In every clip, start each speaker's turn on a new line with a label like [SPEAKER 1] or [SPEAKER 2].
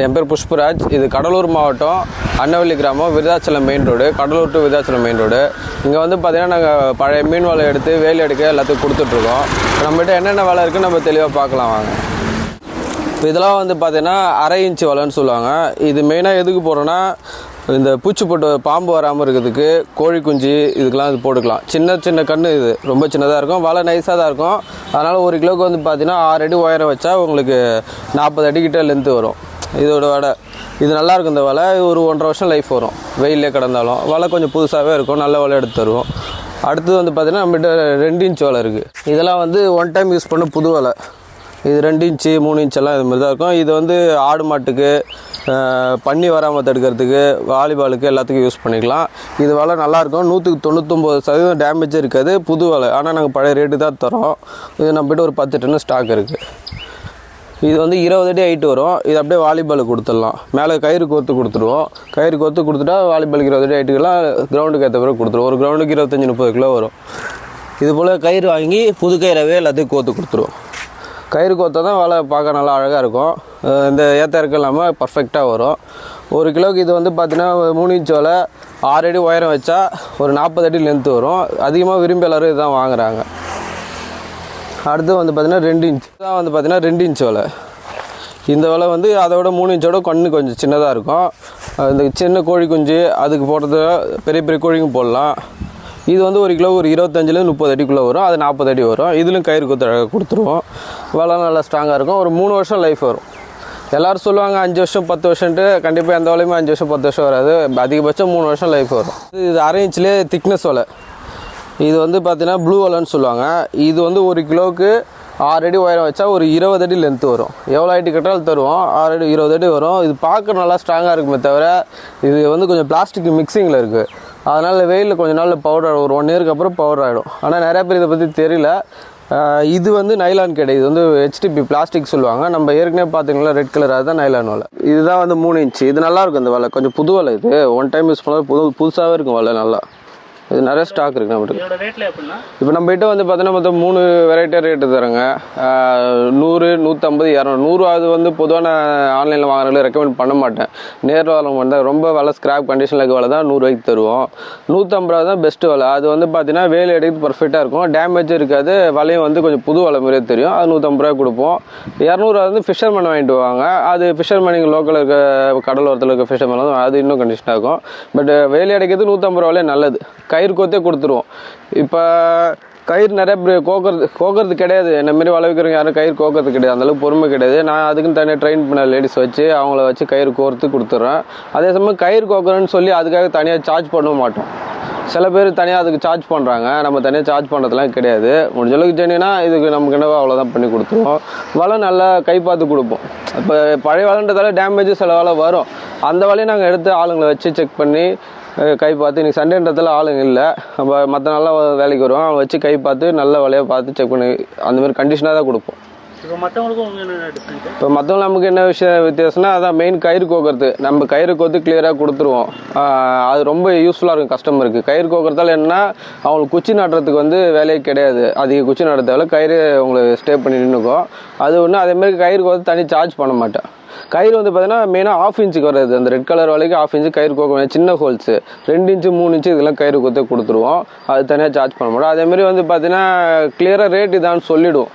[SPEAKER 1] என் பேர் புஷ்பராஜ். இது கடலூர் மாவட்டம் அன்னவள்ளி கிராமம் Virudhachalam main road Cuddalore to Virudhachalam main road இங்கே வந்து பார்த்தீங்கன்னா நாங்கள் பழைய மீன் வலை எடுத்து வேலி எடுக்க எல்லாத்துக்கும் கொடுத்துட்ருக்கோம். நம்மகிட்ட என்னென்ன வலை இருக்குன்னு நம்ம தெளிவாக பார்க்கலாம் வாங்க. இதெல்லாம் வந்து பார்த்தீங்கன்னா அரை இன்ச்சு வலைன்னு சொல்லுவாங்க. இது மெயினாக எதுக்கு போகிறோன்னா இந்த பூச்சி போட்டு பாம்பு வராமல் இருக்கிறதுக்கு கோழி குஞ்சு இதுக்கெலாம் இது போட்டுக்கலாம். சின்ன சின்ன கன்று இது. ரொம்ப சின்னதாக இருக்கும். வலை நைஸாக தான் இருக்கும். அதனால் ஒரு கிலோவுக்கு வந்து பார்த்தீங்கன்னா ஆறு அடி உயரம் வச்சா உங்களுக்கு நாற்பது அடிக்கிட்ட லென்த்து வரும். இதோட வடை. இது நல்லாயிருக்கும் இந்த வலை. ஒரு ஒன்றரை வருஷம் லைஃப் வரும். வெயிலே கிடந்தாலும். வலை கொஞ்சம் புதுசாகவே இருக்கும். நல்ல வலை எடுத்து தருவோம். அடுத்தது வந்து பார்த்தீங்கன்னா நம்மகிட்ட ரெண்டு இன்ச் வலை இருக்குது இதெல்லாம் வந்து ஒன் டைம் யூஸ் பண்ண புது வலை. இது ரெண்டு இன்ச்சு மூணு இன்ச்செல்லாம் இது மாதிரி தான் இருக்கும். இது வந்து ஆடு மாட்டுக்கு பண்ணி பன்னி வராமல் தடுக்கிறதுக்கு வாலிபாலுக்கு எல்லாத்துக்கும் யூஸ் பண்ணிக்கலாம். இது வலை நல்லாயிருக்கும் நூற்றுக்கு தொண்ணூற்றொம்பது சதவீதம் டேமேஜே இருக்காது. புது வலை. ஆனால் நாங்கள் பழைய ரேட்டு தான் தரோம் இது நம்மகிட்ட ஒரு பத்து டன்னு ஸ்டாக் இருக்குது இது வந்து இருபது அடி ஹைட்டு வரும். இது அப்படியே வாலிபாலுக்கு கொடுத்துடலாம். மேலே கயிறு கோர்த்து கொடுத்துருவோம் கயிறு கோத்து கொடுத்துட்டா வாலிபாலுக்கு இருபது அடி ஹைட்டுக்கெல்லாம் கிரவுண்டுக்கு ஏற்ற பிறகு கொடுத்துருவோம் ஒரு கிரவுண்டுக்கு இருபத்தஞ்சி முப்பது கிலோ வரும். இது போல் கயிறு வாங்கி புது கயிறாவே எல்லாத்தையும் கோர்த்து கொடுத்துருவோம் கயிறு கோத்தா தான் வலை பார்க்க நல்லா அழகாக இருக்கும். இந்த ஏற்ற இறக்கம் இல்லாமல் பர்ஃபெக்டாக வரும். ஒரு கிலோக்கு இது வந்து பார்த்தீங்கன்னா மூணு இன்ச் வலை ஆறு அடி உயரம் வச்சா ஒரு நாற்பது அடி லென்த்து வரும். அதிகமாக விரும்பி எல்லாரும் இதுதான் வாங்குறாங்க. அடுத்து வந்து பார்த்தீங்கன்னா ரெண்டு இன்ச் தான் வந்து பார்த்தீங்கன்னா ரெண்டு இன்ச் வலை இந்த வலை வந்து அதை விட மூணு இன்ச்சோட கண்ணு கொஞ்சம் சின்னதாக இருக்கும். இந்த சின்ன கோழி குஞ்சு அதுக்கு போடுறது பெரிய பெரிய கோழிக்கும் போடலாம். இது வந்து ஒரு கிலோ ஒரு இருபத்தஞ்சிலேருந்து முப்பது அடிக்குள்ளே வரும். அது நாற்பது அடி வரும். இதுலையும் கயிறு குத்து அழகாக கொடுத்துருவோம். வலை நல்லா ஸ்ட்ராங்காக இருக்கும். ஒரு மூணு வருஷம் லைஃப் வரும். எல்லோரும் சொல்லுவாங்க அஞ்சு வருஷம் பத்து வருஷன்ட்டு கண்டிப்பாக எந்த வலையுமே அஞ்சு வருஷம் பத்து வருஷம் வராது. அதிகபட்சம் மூணு வருஷம் லைஃப் வரும். இது அரை இன்ச்லேயே திக்னஸ் வலை. இது வந்து பார்த்தீங்கன்னா ப்ளூ வலைன்னு சொல்லுவாங்க. இது வந்து ஒரு கிலோவுக்கு ஆறு அடி உயரம் வச்சா ஒரு இருபது அடி லென்த் வரும். எவ்வளோ அடி கட்டாலும் தருவோம். ஆறு அடி இருபது அடி வரும். இது பார்க்க நல்லா ஸ்ட்ராங்காக இருக்குமே தவிர இது வந்து கொஞ்சம் பிளாஸ்டிக் மிக்சிங்கில் இருக்குது அதனால் வெயிலில் கொஞ்ச நாள் பவுடர் ஒரு ஒன் இயருக்கு அப்புறம் பவுடர் ஆகிடும் ஆனால் நிறையா பேர் இதை பற்றி தெரியல. இது வந்து நைலான் கிடையாது. இது வந்து ஹெச்டிபி பிளாஸ்டிக் சொல்லுவாங்க. நம்ம ஏற்கனவே பார்த்தீங்களா ரெட் கலர் அதுதான் நைலான் வலை. இதுதான் வந்து மூணு இன்ச்சு இது நல்லா இருக்கும் இந்த வலை. கொஞ்சம் புது வலை இது. ஒன் டைம் யூஸ் பண்ணால் புது புதுசாகவே இருக்கும் வலை நல்லா. இது நிறைய ஸ்டாக் இருக்குது நம்மகிட்ட. இப்போ நம்ம கிட்ட வந்து பார்த்தீங்கன்னா மொத்தம் மூணு வெரைட்டியாக ரேட்டு தராங்க நூறு நூற்றம்பது இரநூறு. நூறு அது வந்து பொதுவாக நான் ஆன்லைனில் வாங்குறதுல ரெக்கமெண்ட் பண்ண மாட்டேன். நேரில் வர மாட்டேன் ரொம்ப விலை ஸ்கிராப் கண்டிஷனில் இருக்க விலை தான் நூறுரூவாய்க்கு தருவோம். நூற்றம்பது ரூபா தான் பெஸ்ட்டு விலை. அது வந்து பார்த்தீங்கன்னா வேலை எடுக்கிறது பர்ஃபெக்டாக இருக்கும். டேமேஜ் இருக்காது. விலையும் வந்து கொஞ்சம் புது விலை மாதிரியே தெரியும். அது நூற்றம்பது ரூபா கொடுப்போம். இரநூறுவா வந்து ஃபிஷர்மேன் வாங்கிட்டு வாங்க. அது ஃபிஷர்மேன் இங்கே லோக்கலில் இருக்க கடலோரத்தில் இருக்க ஃபிஷர்மேன் அது இன்னும் கண்டிஷனாக இருக்கும். பட் வேலை அடைக்கிறது நூற்றம்பது ரூபாலே நல்லது. கயிறு கோத்தே கொடுத்துருவோம். இப்போ கயிறு நிறைய பேர் கோக்கிறது கோக்கிறது கிடையாது. என்ன மாரி வள யாரும் கயிறு கோக்கிறது கிடையாது. அந்தளவுக்கு பொறுமை கிடையாது. நான் அதுக்குன்னு தனியாக ட்ரெயின் பண்ண லேடிஸ் வச்சு அவங்கள வச்சு கயிறு கோர்த்து கொடுத்துட்றேன் அதே சமயம் கயிறு கோக்குறேன்னு சொல்லி அதுக்காக தனியாக சார்ஜ் பண்ண மாட்டோம். சில பேர் தனியாக அதுக்கு சார்ஜ் பண்ணுறாங்க நம்ம தனியாக சார்ஜ் பண்ணுறதுலாம் கிடையாது. முடிஞ்ச அளவுக்கு சொன்னீங்கன்னா இதுக்கு நமக்கு என்னவோ அவ்வளோதான் பண்ணி கொடுத்துருவோம். வலை நல்லா கை பார்த்து கொடுப்போம். இப்போ பழைய வலைன்றதால டேமேஜ் சில வலை வரும். அந்த வலையை நாங்கள் எடுத்து ஆளுங்களை வச்சு செக் பண்ணி கை பார்த்து இன்றைக்கி சண்டேன்றதில் ஆளுங்க இல்லை. நம்ம மற்ற நாளாக வேலைக்கு வருவோம் அவன் வச்சு கை பார்த்து நல்ல வலையை பார்த்து செக் பண்ணி அந்தமாதிரி கண்டிஷனாக தான் கொடுப்போம்.
[SPEAKER 2] இப்போ
[SPEAKER 1] இப்போ மற்றவங்க நமக்கு என்ன விஷயம் வித்தியாசம்னா அதான் மெயின் கயிறு கோக்கிறது. நம்ம கயிறு கோத்து கிளியராக கொடுத்துருவோம். அது ரொம்ப யூஸ்ஃபுல்லாக இருக்கும் கஸ்டமருக்கு கயிறு கோக்கிறதால என்னன்னா அவங்களுக்கு குச்சி நடுறதுக்கு வந்து வேலையே கிடையாது. அதிக குச்சி நடுறதால கயிறு உங்களுக்கு ஸ்டே பண்ணி நின்றுக்கும் அது ஒன்று அதேமாதிரி கயிறு கோத்து தனி சார்ஜ் பண்ண மாட்டேன். கயிறு வந்து பார்த்தீங்கன்னா மெயினாக ஆஃப் இன்ச்சுக்கு வர்றது. அந்த ரெட் கலர் வலைக்கு ஆஃப் இன்ச்சு கயிறு கோக்க சின்ன ஹோல்ஸு ரெண்டு இன்ச்சு மூணு இன்ச்சு இதெல்லாம் கயிறு கொத்து கொடுத்துருவோம். அது தனியாக சார்ஜ் பண்ண மாட்டோம். அதேமாதிரி வந்து பார்த்தீங்கன்னா கிளியராக ரேட் இதான்னு சொல்லிவிடுவோம்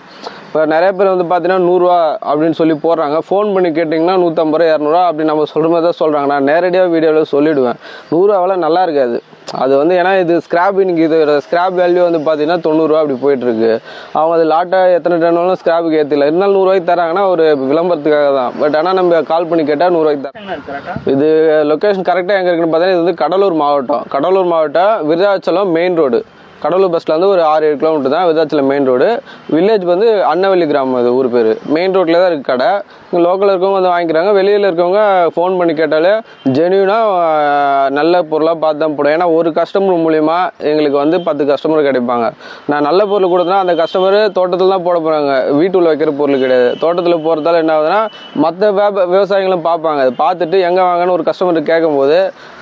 [SPEAKER 1] இப்போ நிறைய பேர் வந்து பார்த்தீங்கன்னா நூறுரூவா அப்படின்னு சொல்லி போடுறாங்க. ஃபோன் பண்ணி கேட்டிங்கன்னா நூற்றம்பது ரூபா இரநூறுவா அப்படி நம்ம சொல்கிற மாதிரி தான் சொல்கிறாங்க நான் நேரடியாக வீடியோவில் சொல்லிவிடுவேன் நூறுரூவாவில் நல்லா இருக்காது. அது வந்து ஏன்னா இது ஸ்கிராப் இன்னைக்கு இது ஸ்கிராப் வேல்யூ வந்து பார்த்தீங்கன்னா தொண்ணூறுரூவா அப்படி போயிட்டுருக்கு. அவங்க அது லாட்டாக எத்தனை டன்னாலும் ஸ்கிராப்புக்கு ஏற்றில இருந்தாலும் நூறுரூவாய்க்கு தராங்கன்னா ஒரு விளம்பரத்துக்காக தான். பட் ஆனால் நம்ம கால் பண்ணி கேட்டால் நூறுரூவாய்க்கு தராங்க இது லொக்கேஷன் கரெக்டாக எங்கே இருக்குன்னு பார்த்தீங்கன்னா இது வந்து கடலூர் மாவட்டம். கடலூர் மாவட்டம் விருதாச்சலம் மெயின் ரோடு கடலூர் பஸ்ல இருந்து ஒரு ஆறு ஏழு கிலோமீட்டர் தான் விருதாச்சலம் மெயின் ரோடு வில்லேஜ் வந்து அன்னவள்ளி கிராமம் அது ஊர் பேர். மெயின் ரோட்டில் தான் இருக்குது கடை. இங்கே லோக்கலில் இருக்கவங்க வந்து வாங்கிக்கிறாங்க. வெளியில் இருக்கவங்க ஃபோன் பண்ணி கேட்டாலே ஜென்யூனாக நல்ல பொருளாக பார்த்து தான் போடும் ஏன்னா ஒரு கஸ்டமர் மூலிமா எங்களுக்கு வந்து பத்து கஸ்டமர் கிடைப்பாங்க. நான் நல்ல பொருள் கொடுத்தனா அந்த கஸ்டமர் தோட்டத்தில் தான் போட போகிறாங்க வீட்டுக்குள்ள வைக்கிற பொருள் கிடையாது. தோட்டத்தில் போகிறதால என்ன ஆகுதுன்னா மற்ற வியாப விவசாயிகளும் பார்ப்பாங்க. அது பார்த்துட்டு எங்கே வாங்கன்னு ஒரு கஸ்டமர் கேட்கும்போது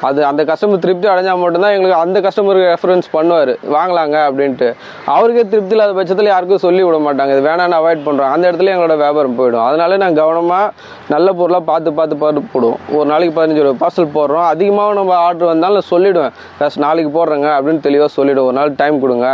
[SPEAKER 1] அது அந்த கஸ்டமர் திருப்தி அடைஞ்சால் மட்டும்தான் எங்களுக்கு அந்த கஸ்டமருக்கு ரெஃபரன்ஸ் பண்ணுவார். வாங்க வாங்கலாங்க அப்படின்ட்டு. அவருக்கே திருப்தி இல்லாத பட்சத்தில் யாருக்கும் சொல்லி விட மாட்டாங்க. இது வேணான்னு அவாய்ட் பண்ணுறோம் அந்த இடத்துல எங்களோட வியாபாரம் போயிடும். அதனால நான் கவனமாக நல்ல பொருளாக பார்த்து பார்த்து பார்த்து போடுவோம். ஒரு நாளைக்கு பதினஞ்சு ரூபா பார்சல் போடுறோம். அதிகமாக நம்ம ஆர்டர் வந்தாலும் சொல்லிவிடுவேன் ஃபஸ்ட் நாளைக்கு போடுறேங்க அப்படின்னு தெளிவாக சொல்லிவிடுவோம் ஒரு நாள் டைம் கொடுங்க.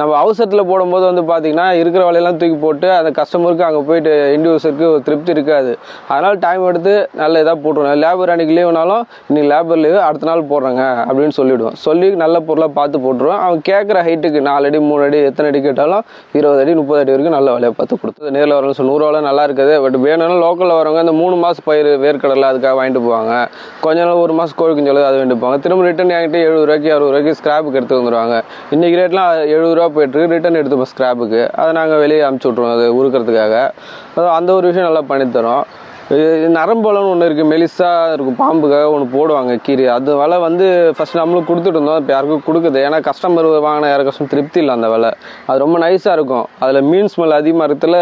[SPEAKER 1] நம்ம அவசரத்தில் போடும்போது வந்து பார்த்திங்கன்னா இருக்கிற வேலையெல்லாம் தூக்கி போட்டு அந்த கஸ்டமருக்கு அங்கே போயிட்டு இண்டிவிஜுவலுக்கு ஒரு திருப்தி இருக்காது. அதனால் டைம் எடுத்து நல்ல இதாக போட்டுருவோம். லேபர் அன்னைக்கு லீவுனாலும் இன்னைக்கு லேபர் லீவு அடுத்த நாள் போடுறேங்க அப்படின்னு சொல்லிவிடுவோம் சொல்லி நல்ல பொருளாக பார்த்து போட்டுருவேன் அவன் கேட்குற ஹைட்டுக்கு நாலு அடி மூணு அடி எத்தனை அடி கேட்டாலும் இருபது அடி முப்பது அடி வரைக்கும் நல்ல விலையை பார்த்து கொடுத்து நேரில் வரணும் ஸோ நூறுரூவா நல்லா இருக்குது. பட் வேணும்னா லோக்கலில் வரவங்க இந்த மூணு மாதம் பயிர் வேர்க்கடலை அதுக்காக வாங்கிட்டு போவாங்க. கொஞ்ச நாள் ஒரு மாதம் கோழி குஞ்சு அது வாங்கிட்டு போவாங்க. திரும்ப ரிட்டன் என்கிட்ட எழுபது ரூபாய்க்கு அறுபது ரூபாய்க்கு ஸ்கிராப்புக்கு எடுத்து வந்துடுவாங்க இன்னைக்கு ரேட்லாம் எழுபது ரூபா போயிட்டு ரிட்டன் எடுத்துப்போம் ஸ்கிராப்புக்கு அதை நாங்கள் வெளியே அமுச்சு விட்ருவோம் அது உருக்கிறதுக்காக. அந்த ஒரு விஷயம் நல்லா பண்ணித்தரோம். நரம்பலன்னு ஒன்று இருக்குது மெலிசா இருக்கும் பாம்புக்காக ஒன்று போடுவாங்க கீரை அது விலை வந்து ஃபர்ஸ்ட் நம்மளுக்கு கொடுத்துட்டு இருந்தோம் இப்போ யாருக்கும் கொடுக்குது. ஏன்னா கஸ்டமர் வாங்கின யாரும் கஷ்டம் திருப்தி இல்லை அந்த விலை. அது ரொம்ப நைஸாக இருக்கும். அதில் மீன் ஸ்மெல் அதிகமாக இருக்கிறதுல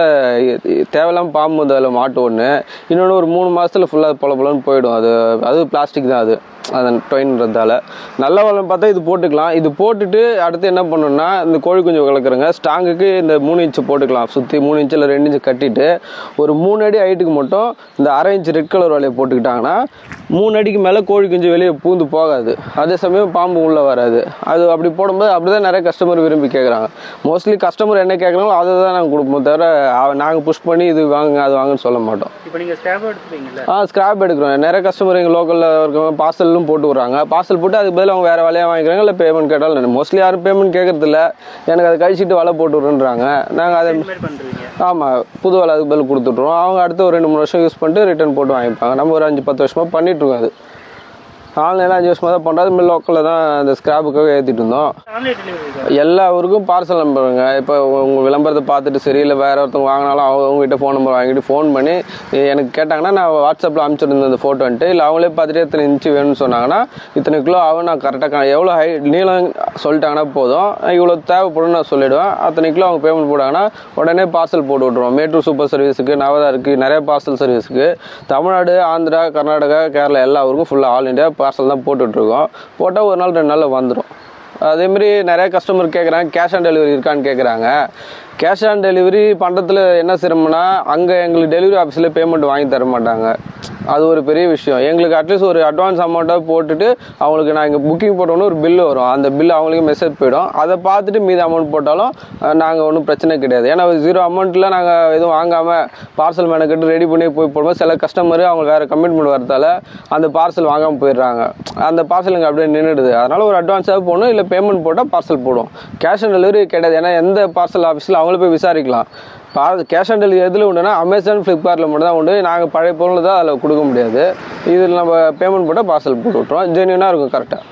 [SPEAKER 1] தேவையில்லாம பாம்பு வந்து அதில் மாட்டு ஒன்று இன்னொன்று ஒரு மூணு மாதத்தில் ஃபுல்லாக பொல பொலன்னு போயிடும். அது அது பிளாஸ்டிக் தான் அது. அதன் டொயின்றதால நல்ல வளம் பார்த்தா இது போட்டுக்கலாம். இது போட்டுட்டு அடுத்து என்ன பண்ணணும்னா இந்த கோழி குஞ்சு வளர்க்குறங்க ஸ்டாங்குக்கு இந்த மூணு இன்ச்சு போட்டுக்கலாம். சுற்றி மூணு இன்ச்சு இல்லை ரெண்டு இன்ச்சு கட்டிட்டு ஒரு மூணு அடி ஹைட்டுக்கு மட்டும் இந்த அரை இன்ச்சு ரெட் கலர் வலையை போட்டுக்கிட்டாங்கன்னா மூணு அடிக்கு மேலே கோழி குஞ்சு வெளியே பூந்து போகாது. அதே சமயம் பாம்பு உள்ளே வராது. அது அப்படி போடும்போது அப்படி தான் நிறைய கஸ்டமர் விரும்பி கேட்குறாங்க மோஸ்ட்லி கஸ்டமர் என்ன கேட்குறாங்களோ அதை தான் நாங்கள் கொடுப்போம் தவிர நாங்கள் புஷ் பண்ணி இது வாங்குங்க அது வாங்குன்னு சொல்ல மாட்டோம்.
[SPEAKER 2] இப்போ நீங்கள் ஸ்டாப் எடுத்துப்பீங்கல்ல?
[SPEAKER 1] ஆ ஸ்கிராப் எடுக்கிறோம். நிறைய கஸ்டமர் எங்கள் லோக்கலில் இருக்கவங்க பார்சலும் போட்டு விட்றாங்க. பார்சல் போட்டு அதுக்கு பதில் அவங்க வேறு வேலையாக வாங்கிக்கிறாங்க இல்லை பேமெண்ட் கேட்டாலும் மோஸ்ட்லி யாரும் பேமெண்ட் கேட்கறது இல்ல எனக்கு அதை கழிச்சிட்டு வலை போட்டு விட்றேன்றாங்க நாங்கள் அதை ஆமாம் புது வலை அதுக்கு பதில் கொடுத்துட்ருவோம் அவங்க அடுத்து ஒரு ரெண்டு மூணு வருஷம் யூஸ் பண்ணிட்டு ரிட்டர்ன் போட்டு வாங்கிப்பாங்க. நம்ம ஒரு அஞ்சு பத்து வருஷமாக பண்ணிட்டு இருக்கோம் ஆன்லைனில் அஞ்சு வருஷமாக தான் பண்ணுறோம் அதுமாதிரி லோக்கலில் தான் அந்த ஸ்கிராப்புக்காக ஏற்றிட்டு இருந்தோம். எல்லா ஊருக்கும் பார்சல் நம்பருங்க இப்போ உங்கள் விளம்பரத்தை பார்த்துட்டு சரி இல்லை வேற ஒருத்தவங்க வாங்கினாலும் அவங்க உங்ககிட்ட ஃபோன் நம்பர் வாங்கிட்டு ஃபோன் பண்ணி எனக்கு கேட்டாங்கன்னா நான் வாட்ஸ்அப்பில் அனுப்பிச்சிருந்தேன் அந்த ஃபோட்டோ வந்துட்டு. இல்லை அவங்களே பார்த்துட்டு எத்தனை இன்ச்சு வேணும்னு சொன்னாங்கன்னா இத்தனை கிலோ ஆகும் நான் கரெக்டாக எவ்வளோ ஹை நீளம் சொல்லிட்டாங்கன்னா போதும். இவ்வளோ தேவைப்படும் நான் சொல்லிவிடுவேன் அத்தனை கிலோ அவங்க பேமெண்ட் போட்டாங்கன்னா உடனே பார்சல் போட்டு விட்ருவோம் மேட்டூர் சூப்பர் சர்வீஸுக்கு நவதாருக்கு நிறைய பார்சல் சர்வீஸுக்கு தமிழ்நாடு ஆந்திரா கர்நாடகா கேரளா எல்லா ஊருக்கும் ஃபுல்லாக ஆல் இந்தியா பார்சல் தான் போட்டுட்ருக்கோம். போட்டால் ஒரு நாள் ரெண்டு நாளில் வந்துடும் அதேமாரி நிறையா கஸ்டமர் கேட்குறாங்க கேஷ் ஆன் டெலிவரி இருக்கான்னு கேட்குறாங்க கேஷ் ஆன் டெலிவரி பண்ணுறதுல என்ன சிரமம்னா அங்கே எங்களுக்கு டெலிவரி ஆஃபீஸில் பேமெண்ட் வாங்கி தர மாட்டாங்க. அது ஒரு பெரிய விஷயம். எங்களுக்கு அட்லீஸ்ட் ஒரு அட்வான்ஸ் அமௌண்ட்டாக போட்டுட்டு அவங்களுக்கு நான் இங்கே புக்கிங் போட்டோன்னு ஒரு பில்லு வரும். அந்த பில் அவங்களுக்கு மெசேஜ் போயிடும். அதை பார்த்துட்டு மீதி அமௌண்ட் போட்டாலும் நாங்கள் ஒன்றும் பிரச்சனை கிடையாது. ஏன்னா ஜீரோ அமௌண்ட்டில் நாங்கள் எதுவும் வாங்காமல் பார்சல் மேனக்கிட்ட ரெடி பண்ணி போய் போடும்போது சில கஸ்டமர் அவங்க வேறு கமிட்மெண்ட் வரதால அந்த பார்சல் வாங்காமல் போயிடுறாங்க. அந்த பார்சல் இங்கே அப்படியே நின்றுடுது அதனால் ஒரு அட்வான்ஸாக போகணும் இல்லை பேமெண்ட் போட்டால் பார்சல் போடும் கேஷ் ஆன் டெலிவரி கிடையாது. ஏன்னா எந்த பார்சல் ஆஃபீஸில் அவங்கள போய் விசாரிக்கலாம். கேஷ் ஆன் டெலிவரி எதில் உண்டுனா அமேசான் ஃப்ளிப்கார்ட்டில் மட்டும் தான் உண்டு. நாங்கள் பழைய பொருள் தான் அதில் கொடுக்க முடியாது. இதில் நம்ம பேமெண்ட் போட்டால் பார்சல் போட்டு விட்ருவோம் ஜென்யூனாக இருக்கும் கரெக்டாக